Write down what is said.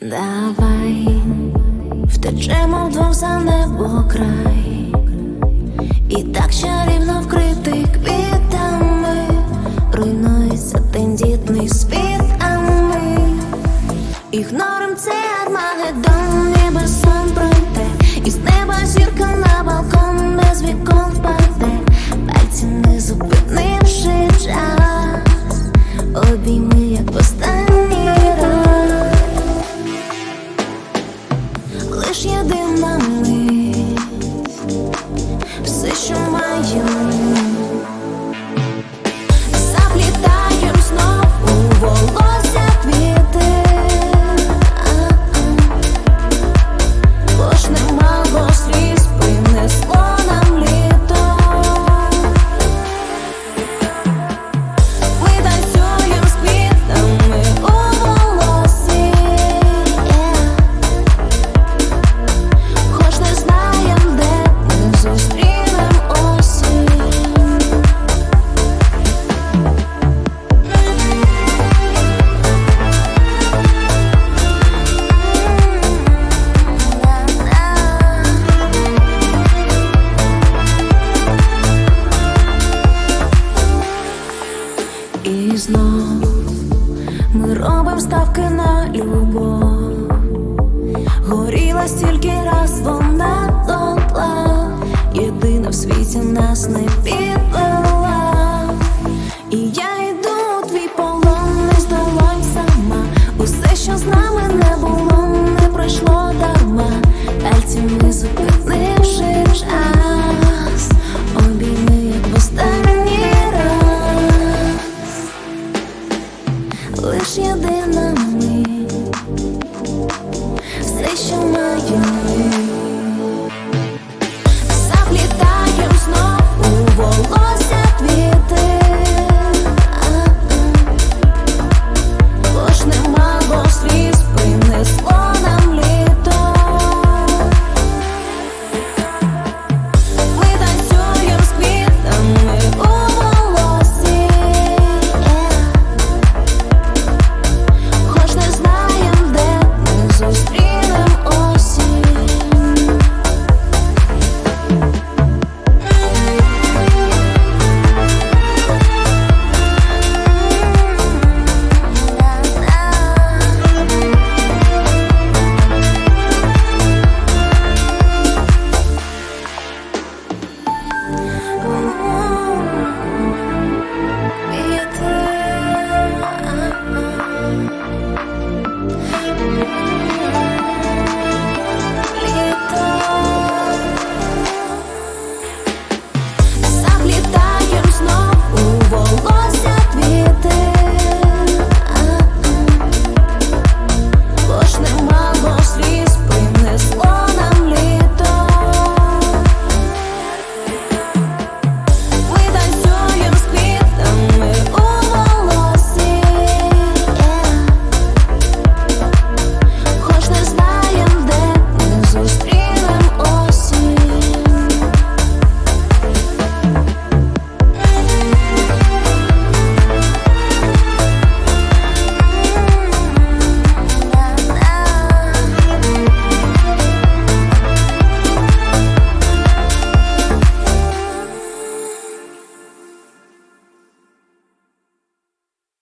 Давай втечемо вдвох за небо край, і так чарівно вкритий квітами, руйнується тендітний світ, а ми ігнорим цей армагеддон, ніби сон пройде, і з неба зірка на балкон без вікон ми робимо ставки на любов. Горіла стільки раз вона дотла, єдина в світі нас не підвела. єдина ми, все, що має.